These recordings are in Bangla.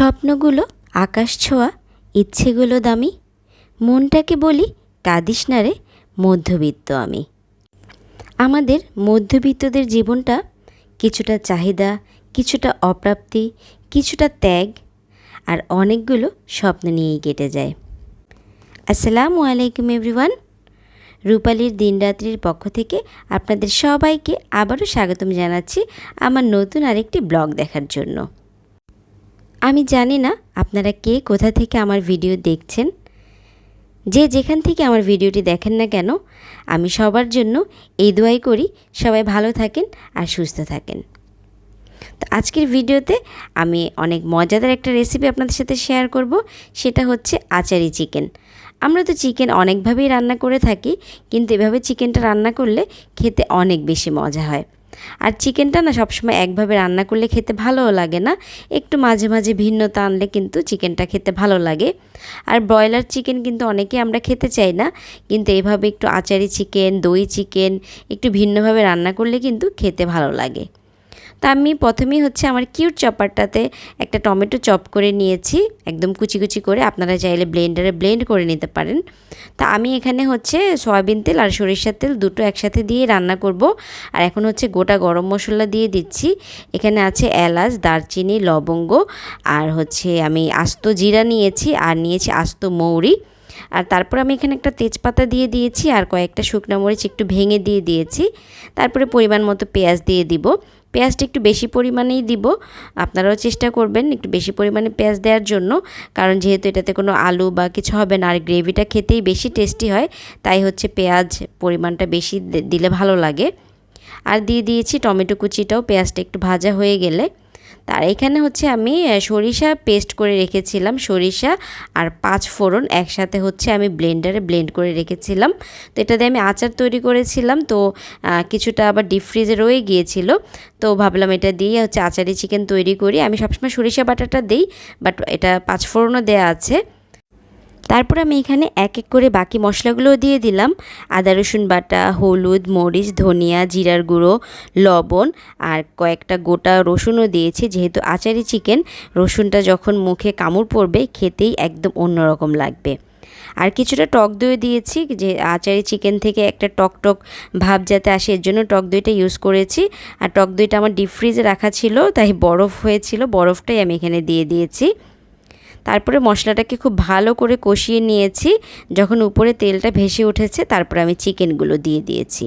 স্বপ্নগুলো, আকাশ ছোঁয়া, ইচ্ছেগুলো দামি। মনটাকে বলি, কাঁদিস না রে, মধ্যবিত্ত আমি। আমাদের মধ্যবিত্তদের জীবনটা কিছুটা চাহিদা, কিছুটা অপ্রাপ্তি, কিছুটা ত্যাগ, আর অনেকগুলো স্বপ্ন নিয়েই কেটে যায়। আসসালামু আলাইকুম এভরিওয়ান। রূপালীর দিনরাত্রির পক্ষ থেকে আপনাদের সবাইকে আবারও স্বাগতম জানাচ্ছি আমার নতুন আরেকটি ব্লগ দেখার জন্য। আমি জানি না আপনারা কে, কোথা থেকে আমার ভিডিও দেখছেন। যে যেখান থেকে আমার ভিডিওটি দেখেন না কেন, আমি সবার জন্য এই দোয়াই করি, সবাই ভালো থাকেন আর সুস্থ থাকেন। তো আজকের ভিডিওতে আমি অনেক মজাদার একটা রেসিপি আপনাদের সাথে শেয়ার করব, সেটা হচ্ছে আচারি চিকেন আমরা তো চিকেন অনেকভাবেই রান্না করে থাকি, কিন্তু এভাবে চিকেনটা রান্না করলে খেতে অনেক বেশি মজা হয়। আর চিকেনটা না সবসময় একভাবে রান্না করলে খেতে ভালোও লাগে না। একটু মাঝে মাঝে ভিন্নতা আনলে কিন্তু চিকেনটা খেতে ভালো লাগে। আর ব্রয়লার চিকেন কিন্তু অনেকে আমরা খেতে চাই না, কিন্তু এভাবে একটু আচারি চিকেন, দই চিকেন একটু ভিন্নভাবে রান্না করলে কিন্তু খেতে ভালো লাগে। তা আমি প্রথমেই হচ্ছে আমার কিউট চপারটাতে একটা টমেটো চপ করে নিয়েছি, একদম কুচি কুচি করে। আপনারা চাইলে ব্লেন্ডারে ব্লেন্ড করে নিতে পারেন। তা আমি এখানে হচ্ছে সয়াবিন তেল আর সরিষার তেল দুটো একসাথে দিয়ে রান্না করব। আর এখন হচ্ছে গোটা গরম মশলা দিয়ে দিচ্ছি। এখানে আছে এলাচ, দারচিনি, লবঙ্গ আর হচ্ছে আমি আস্ত জিরা নিয়েছি আর নিয়েছি আস্ত মৌরি। আর তারপর আমি এখানে একটা তেজপাতা দিয়ে দিয়েছি আর কয়েকটা শুকনো মরিচ একটু ভেঙে দিয়ে দিয়েছি। তারপরে পরিমাণ মতো পেঁয়াজ দিয়ে দিব। পেঁয়াজটা একটু বেশি পরিমাণেই দিব। আপনারাও চেষ্টা করবেন একটু বেশি পরিমাণে পেঁয়াজ দেওয়ার জন্য। কারণ যেহেতু এটাতে কোনো আলু বা কিছু হবে না, আর গ্রেভিটা খেতেই বেশি টেস্টি হয়, তাই হচ্ছে পেঁয়াজ পরিমাণটা বেশি দিলে ভালো লাগে। আর দিয়ে দিয়েছি টমেটো কুচিটাও, পেঁয়াজটা একটু ভাজা হয়ে গেলে। তার এখানে হচ্ছে আমি সরিষা পেস্ট করে রেখেছিলাম, সরিষা আর পাঁচ ফোড়ন। একসাথে হচ্ছে আমি ব্লেন্ডারে ব্লেন্ড করে রেখেছিলাম। তো এটা দিয়ে আমি আচার তৈরি করেছিলাম। তো কিছুটা আবার ডিপ ফ্রিজে রয়ে গিয়েছিল। তো ভাবলাম এটা দিয়ে হচ্ছে আচারি চিকেন তৈরি করি। আমি সবসময় সরিষা বাটাটা দিই বাট এটা পাঁচ ফোড়নও দেওয়া আছে। তারপর আমি এখানে এক এক করে বাকি মশলাগুলোও দিয়ে দিলাম। আদা, রসুন বাটা, হলুদ, মরিচ, ধনিয়া, জিরার গুঁড়ো, লবণ আর কয়েকটা গোটা রসুনও দিয়েছি। যেহেতু আচারি চিকেন, রসুনটা যখন মুখে কামড় পড়বে, খেতেই একদম অন্যরকম লাগবে। আর কিছুটা টক দই দিয়েছি, যে আচারি চিকেন থেকে একটা টক টক ভাব যাতে আসে, এর জন্য টক দইটা ইউজ করেছি। আর টক দইটা আমার ডিপ ফ্রিজে রাখা ছিল, তাই বরফ হয়েছিল, বরফটাই আমি এখানে দিয়ে দিয়েছি। তারপরে মশলাটাকে খুব ভালো করে কষিয়ে নিয়েছি। যখন উপরে তেলটা ভেসে উঠেছে, তারপরে আমি চিকেনগুলো দিয়ে দিয়েছি।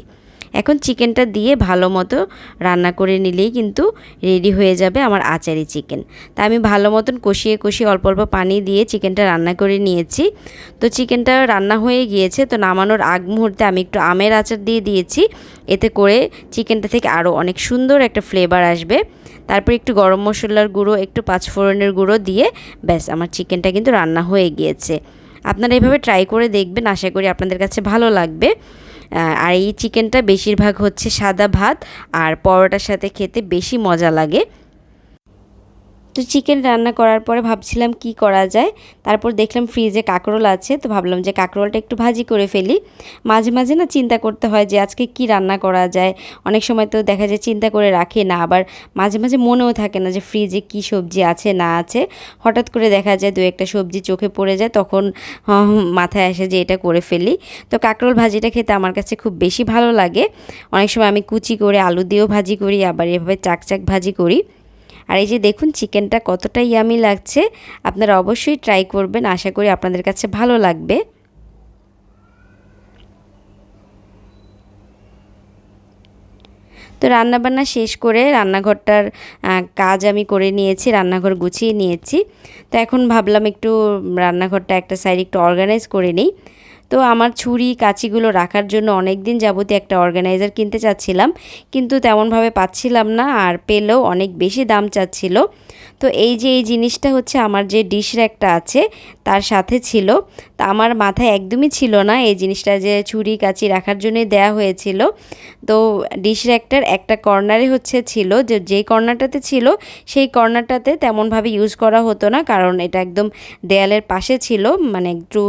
এখন চিকেনটা দিয়ে ভালো মতো রান্না করে নিলেই কিন্তু রেডি হয়ে যাবে আমার আচারি চিকেন। তা আমি ভালো মতন কষিয়ে কষিয়ে অল্প অল্প পানি দিয়ে চিকেনটা রান্না করে নিয়েছি। তো চিকেনটা রান্না হয়ে গিয়েছে, তো নামানোর আগ মুহূর্তে আমি একটু আমের আচার দিয়ে দিয়েছি। এতে করে চিকেনটা থেকে আরও অনেক সুন্দর একটা ফ্লেভার আসবে। তারপর একটু গরম মশলার গুঁড়ো, একটু পাঁচফোড়নের গুঁড়ো দিয়ে ব্যাস আমার চিকেনটা কিন্তু রান্না হয়ে গিয়েছে। আপনারা এভাবে ট্রাই করে দেখবেন, আশা করি আপনাদের কাছে ভালো লাগবে। আর এই চিকেনটা বেশিরভাগ হচ্ছে সাদা ভাত আর পরোটার সাথে খেতে বেশি মজা লাগে। তো চিকেন রান্না করার পরে ভাবছিলাম কি করা যায়। তারপর দেখলাম ফ্রিজে কাঁকরোল আছে, তো ভাবলাম যে কাঁকরোলটা একটু ভাজি করে ফেলি। মাঝে মাঝে না চিন্তা করতে হয় যে আজকে কি রান্না করা যায়। অনেক সময় তো দেখা যায় চিন্তা করে রাখে না, আবার মাঝে মাঝে মনেও থাকে না যে ফ্রিজে কি সবজি আছে, না আছে। হঠাৎ করে দেখা যায় দু একটা সবজি চোখে পড়ে যায়, তখন মাথায় আসে যে এটা করে ফেলি। তো কাঁকরোল ভাজিটা খেতে আমার কাছে খুব বেশি ভালো লাগে। অনেক সময় আমি কুচি করে আলু দিয়েও ভাজি করি, আবার এভাবে চাকচাক ভাজি করি। আর এই যে দেখুন, চিকেনটা কতটা ইয়ামি লাগছে। আপনারা অবশ্যই ট্রাই করবেন, আশা করি আপনাদের কাছে ভালো লাগবে। তো রান্নাবান্না শেষ করে রান্নাঘরটার কাজ আমি করে নিয়েছি, রান্নাঘর গুছিয়ে নিয়েছি। তো এখন ভাবলাম একটু রান্নাঘরটা একটা সাইড একটু অর্গানাইজ করে নিই। তো আমার ছুরি, কাঁচিগুলো রাখার জন্য অনেক দিন যাবতীয় একটা অর্গানাইজার কিনতে চাচ্ছিলাম। কিন্তু তেমনভাবে পাচ্ছিলাম না আর পেলেও অনেক বেশি দাম চাচ্ছিল। তো এই যে এই জিনিসটা হচ্ছে আমার যে ডিশ র্যাকটা আছে, তার সাথে ছিল। তা আমার মাথায় একদমই ছিল না এই জিনিসটা যে ছুরি, কাচি রাখার জন্য দেয়া হয়েছিল। তো ডিশ র্যাকটার একটা কর্নারে হচ্ছে ছিল, যে যেই কর্নারটাতে ছিল, সেই কর্নারটাতে তেমনভাবে ইউজ করা হতো না, কারণ এটা একদম দেয়ালের পাশে ছিল মানে একটু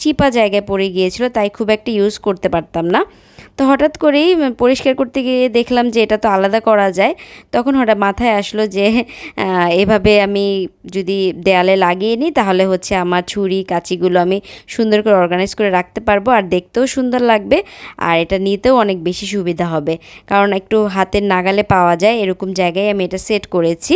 চিপা জায়গায় পড়ে গিয়েছিল, তাই খুব একটা ইউজ করতে পারতাম না। তো হঠাৎ করেই পরিষ্কার করতে গিয়ে দেখলাম যে এটা তো আলাদা করা যায়। তখন হঠাৎ মাথায় আসলো যে এভাবে আমি যদি দেয়ালে লাগিয়ে নিই, তাহলে হচ্ছে আমার ছুরি, কাঁচিগুলো আমি সুন্দর করে অর্গানাইজ করে রাখতে পারব, আর দেখতেও সুন্দর লাগবে, আর এটা নিতেও অনেক বেশি সুবিধা হবে। কারণ একটু হাতের নাগালে পাওয়া যায়, এরকম জায়গায় আমি এটা সেট করেছি।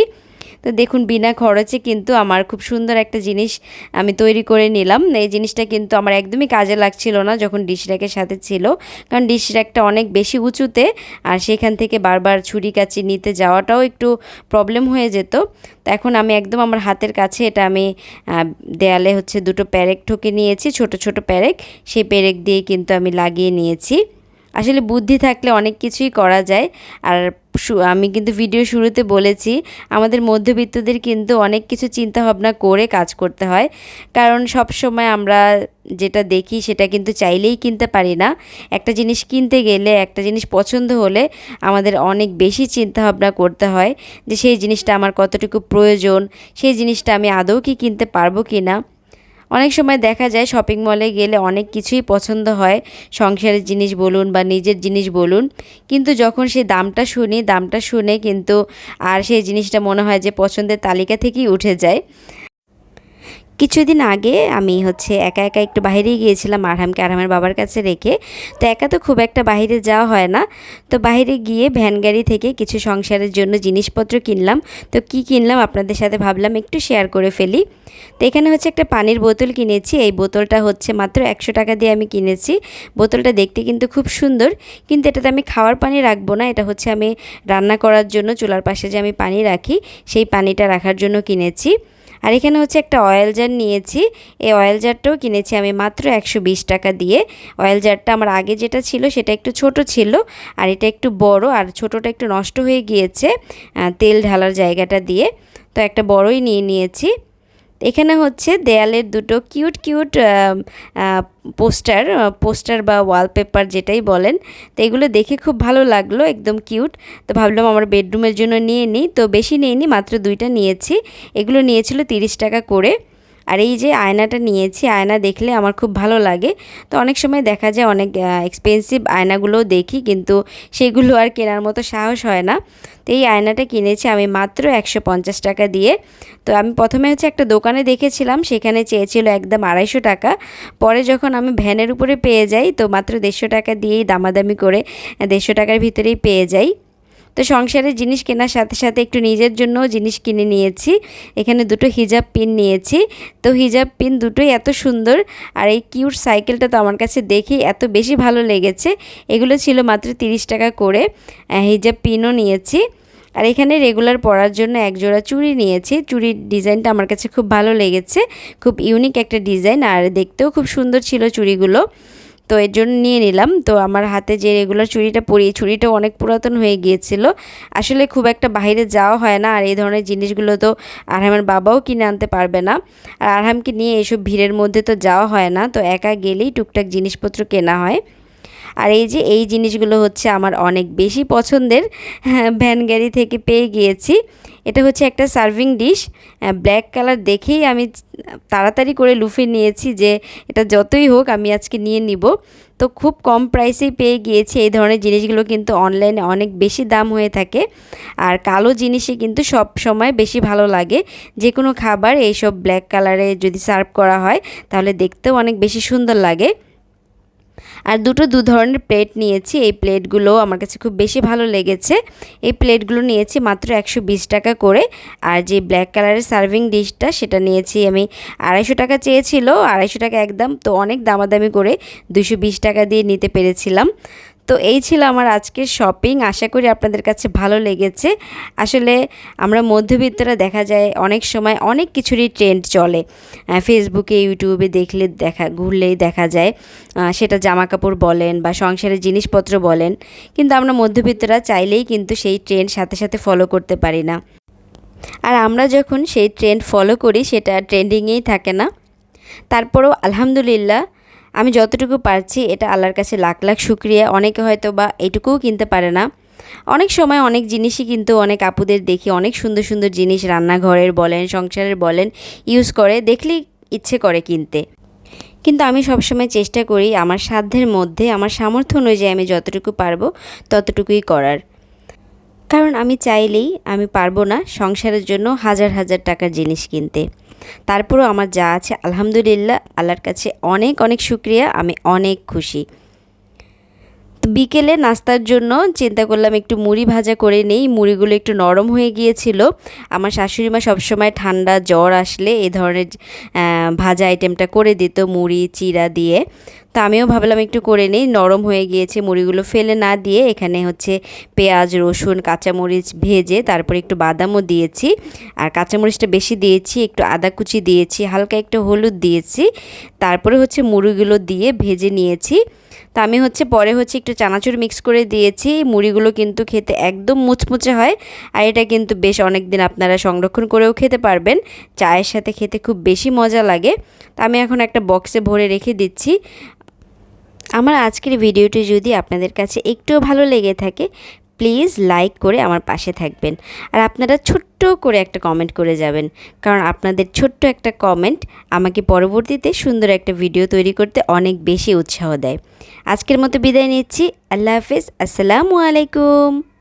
তো দেখুন, বিনা খরচে কিন্তু আমার খুব সুন্দর একটা জিনিস আমি তৈরি করে নিলাম। এই জিনিসটা কিন্তু আমার একদমই কাজে লাগছিল না যখন ডিশ র্যাকের সাথে ছিল। কারণ ডিশ র্যাকটা অনেক বেশি উঁচুতে আর সেখান থেকে বারবার ছুরি কাচি নিতে যাওয়াটাও একটু প্রবলেম হয়ে যেত। তো এখন আমি একদম আমার হাতের কাছে এটা আমি দেয়ালে হচ্ছে দুটো প্যারেক ঠকে নিয়েছি, ছোট ছোট প্যারেক। সেই প্যারেক দিয়ে কিন্তু আমি লাগিয়ে নিয়েছি। আসলে বুদ্ধি থাকলে অনেক কিছুই করা যায়। আর আমি কিন্তু ভিডিও শুরুতে বলেছি, আমাদের মধ্যবিত্তদের কিন্তু অনেক কিছু চিন্তা ভাবনা করে কাজ করতে হয়। কারণ সব সময় আমরা যেটা দেখি সেটা কিন্তু চাইলেই কিনতে পারি না। একটা জিনিস কিনতে গেলে, একটা জিনিস পছন্দ হলে আমাদের অনেক বেশি চিন্তা ভাবনা করতে হয় যে সেই জিনিসটা আমার কতটুকু প্রয়োজন, সেই জিনিসটা আমি আদৌ কি কিনতে পারব কি না অনেক সময় দেখা যায় শপিং মলে গেলে অনেক কিছুই পছন্দ হয়। সংসারের জিনিস বলুন বা নিজের জিনিস বলুন। কিন্তু যখন সে দামটা শুনি, দামটা শুনে কিন্তু আর সেই জিনিসটা মনে হয় যে পছন্দের তালিকা থেকেই উঠে যায়। কিছুদিন আগে আমি হচ্ছে একা একা একটু বাইরে গিয়েছিলাম আরহামকে, আরহামের বাবার কাছে রেখে। তো একা তো খুব একটা বাইরে যাওয়া হয় না। তো বাইরে গিয়ে ভ্যান গাড়ি থেকে কিছু সংসারের জন্য জিনিসপত্র কিনলাম। তো কি কিনলাম আপনাদের সাথে ভাবলাম একটু শেয়ার করে ফেলি। তো এখানে হচ্ছে একটা পানির বোতল কিনেছি। এই বোতলটা হচ্ছে মাত্র একশো টাকা দিয়ে আমি কিনেছি। বোতলটা দেখতে কিন্তু খুব সুন্দর। কিন্তু এটাতে আমি খাওয়ার পানি রাখব না। এটা হচ্ছে আমি রান্না করার জন্য চুলার পাশে যে আমি পানি রাখি, সেই পানিটা রাখার জন্য কিনেছি। আর এখানে হচ্ছে একটা অয়েল জার নিয়েছি। এই অয়েল জারটাও কিনেছি আমি মাত্র একশো বিশ টাকা দিয়ে। অয়েল জারটা আমার আগে যেটা ছিল সেটা একটু ছোট ছিল আর এটা একটু বড় আর ছোটটা একটু নষ্ট হয়ে গিয়েছে তেল ঢালার জায়গাটা দিয়ে। তো একটা বড়ই নিয়ে নিয়েছি। এখানে হচ্ছে দেয়ালের দুটো কিউট কিউট পোস্টার পোস্টার বা ওয়ালপেপার যেটাই বলেন। তো এগুলো দেখে খুব ভালো লাগল, একদম কিউট। তো ভাবলাম আমার বেডরুমের জন্য নিয়ে নিই। তো বেশি নিইনি, মাত্র দুইটা নিয়েছি। এগুলো নিয়েছিল তিরিশ টাকা করে। আর এই যে আয়নাটা নিয়েছি, আয়না দেখলে আমার খুব ভালো লাগে। তো অনেক সময় দেখা যায় অনেক এক্সপেন্সিভ আয়নাগুলোও দেখি, কিন্তু সেগুলো আর কেনার মতো সাহস হয় না। তো এই আয়নাটা কিনেছি আমি মাত্র একশো পঞ্চাশ টাকা দিয়ে। তো আমি প্রথমে হচ্ছে একটা দোকানে দেখেছিলাম, সেখানে চেয়েছিল একদম আড়াইশো টাকা। পরে যখন আমি ভ্যানের উপরে পেয়ে যাই, তো মাত্র দেড়শো টাকা দিয়েই দামাদামি করে দেড়শো টাকার ভিতরেই পেয়ে যাই। তো সংসারের জিনিস কেনার সাথে সাথে একটু নিজের জন্যও জিনিস কিনে নিয়েছি। এখানে দুটো হিজাব পিন নিয়েছি। তো হিজাব পিন দুটোই এত সুন্দর আর এই কিউট সাইকেলটা তো আমার কাছে দেখেই এত বেশি ভালো লেগেছে। এগুলো ছিল মাত্র তিরিশ টাকা করে। হিজাব পিনও নিয়েছি। আর এখানে রেগুলার পরার জন্য এক জোড়া চুড়ি নিয়েছি। চুড়ির ডিজাইনটা আমার কাছে খুব ভালো লেগেছে। খুব ইউনিক একটা ডিজাইন আর দেখতেও খুব সুন্দর ছিল চুড়িগুলো। তো এর জন্য নিয়ে নিলাম। তো আমার হাতে যে রেগুলার চুড়িটা পরি চুড়িটা অনেক পুরাতন হয়ে গিয়েছিল। আসলে খুব একটা বাইরে যাওয়া হয় না। আর এই ধরনের জিনিসগুলো তো আরহামের বাবাও কিনে আনতে পারবে না। আর আরহামকে নিয়ে এসব ভিড়ের মধ্যে তো যাওয়া হয় না। তো একা গেলেই টুকটাক জিনিসপত্র কেনা হয়। আর এই যে এই জিনিসগুলো হচ্ছে আমার অনেক বেশি পছন্দের হ্যাঁ, ভ্যান গাড়ি থেকে পেয়ে গিয়েছি। এটা হচ্ছে একটা সার্ভিং ডিশ ব্ল্যাক কালার দেখেই আমি তাড়াতাড়ি করে লুফে নিয়েছি যে এটা যতই হোক আমি আজকে নিয়ে নিব। তো খুব কম প্রাইসেই পেয়ে গিয়েছি। এই ধরনের জিনিসগুলো কিন্তু অনলাইনে অনেক বেশি দাম হয়ে থাকে। আর কালো জিনিসই কিন্তু সব সময় বেশি ভালো লাগে। যে কোনো খাবার এইসব ব্ল্যাক কালারে যদি সার্ভ করা হয় তাহলে দেখতেও অনেক বেশি সুন্দর লাগে। আর দুটো দু ধরনের প্লেট নিয়েছি। এই প্লেটগুলো আমার কাছে খুব বেশি ভালো লেগেছে। এই প্লেটগুলো নিয়েছি মাত্র একশো বিশ টাকা করে। আর যে ব্ল্যাক কালারের সার্ভিং ডিশটা সেটা নিয়েছি আমি আড়াইশো টাকা চেয়েছিল, আড়াইশো টাকা একদম, তো অনেক দামাদামি করে দুশো টাকা দিয়ে নিতে পেরেছিলাম। তো এই ছিল আমার আজকের শপিং আশা করি আপনাদের কাছে ভালো লেগেছে। আসলে আমরা মধ্যবিত্তরা দেখা যায় অনেক সময় অনেক কিছুরই ট্রেন্ড চলে। ফেসবুকে ইউটিউবে দেখলে দেখা, ঘুরলেই দেখা যায়। সেটা জামা কাপড় বলেন বা সংসারের জিনিসপত্র বলেন। কিন্তু আমরা মধ্যবিত্তরা চাইলেই কিন্তু সেই ট্রেন্ড সাথে সাথে ফলো করতে পারি না। আর আমরা যখন সেই ট্রেন্ড ফলো করি, সেটা ট্রেন্ডিংয়েই থাকে না। তারপরেও আলহামদুলিল্লাহ আমি যতটুকু পারছি, এটা আল্লাহর কাছে লাখ লাখ শুক্রিয়া। অনেকে হয়তো বা এটুকুও কিনতে পারে না। অনেক সময় অনেক জিনিসই কিন্তু অনেক আপুদের দেখি, অনেক সুন্দর সুন্দর জিনিস রান্নাঘরের বলেন, সংসারের বলেন ইউজ করে, দেখলেই ইচ্ছে করে কিনতে। কিন্তু আমি সবসময় চেষ্টা করি আমার সাধ্যের মধ্যে, আমার সামর্থ্য অনুযায়ী আমি যতটুকু পারব, ততটুকুই করার। কারণ আমি চাইলেই আমি পারব না সংসারের জন্য হাজার হাজার টাকার জিনিস কিনতে। তারপরেও আমার যা আছে আলহামদুলিল্লাহ আল্লাহর কাছে অনেক অনেক শুক্রিয়া আমি অনেক খুশি। বিকেলে নাস্তার জন্য চিন্তা করলাম একটু মুড়ি ভাজা করে নেই। মুড়িগুলো একটু নরম হয়ে গিয়েছিল। আমার শাশুড়ি মা সবসময় ঠান্ডা জ্বর আসলে এই ধরনের ভাজা আইটেমটা করে দিত মুড়ি, চিরা দিয়ে। তো আমিও ভাবলাম একটু করে নিই। নরম হয়ে গিয়েছে, মুড়িগুলো ফেলে না দিয়ে এখানে হচ্ছে পেঁয়াজ, রসুন, কাঁচামরিচ ভেজে তারপরে একটু বাদামও দিয়েছি। আর কাঁচামরিচটা বেশি দিয়েছি, একটু আদা কুচি দিয়েছি, হালকা একটু হলুদ দিয়েছি। তারপরে হচ্ছে মুড়িগুলো দিয়ে ভেজে নিয়েছি। তো আমি হচ্ছে পরে হচ্ছে একটু চানাচুর মিক্স করে দিয়েছি। মুড়িগুলো কিন্তু খেতে একদম মুচমুচে হয়। আর এটা কিন্তু বেশ অনেক দিন আপনারা সংরক্ষণ করেও খেতে পারবেন। চায়ের সাথে খেতে খুব বেশি মজা লাগে। তো আমি এখন একটা বক্সে ভরে রেখে দিচ্ছি। আমার আজকের ভিডিওটি যদি আপনাদের কাছে একটুও ভালো লেগে থাকে প্লিজ লাইক করে আমার পাশে থাকবেন। আর আপনারা ছোট্ট করে একটা কমেন্ট করে যাবেন। কারণ আপনাদের ছোট্ট একটা কমেন্ট আমাকে পরবর্তীতে সুন্দর একটা ভিডিও তৈরি করতে অনেক বেশি উৎসাহ দেয়। আজকের মতো বিদায় নিচ্ছি। আল্লাহ হাফিজ। আসসালামু আলাইকুম।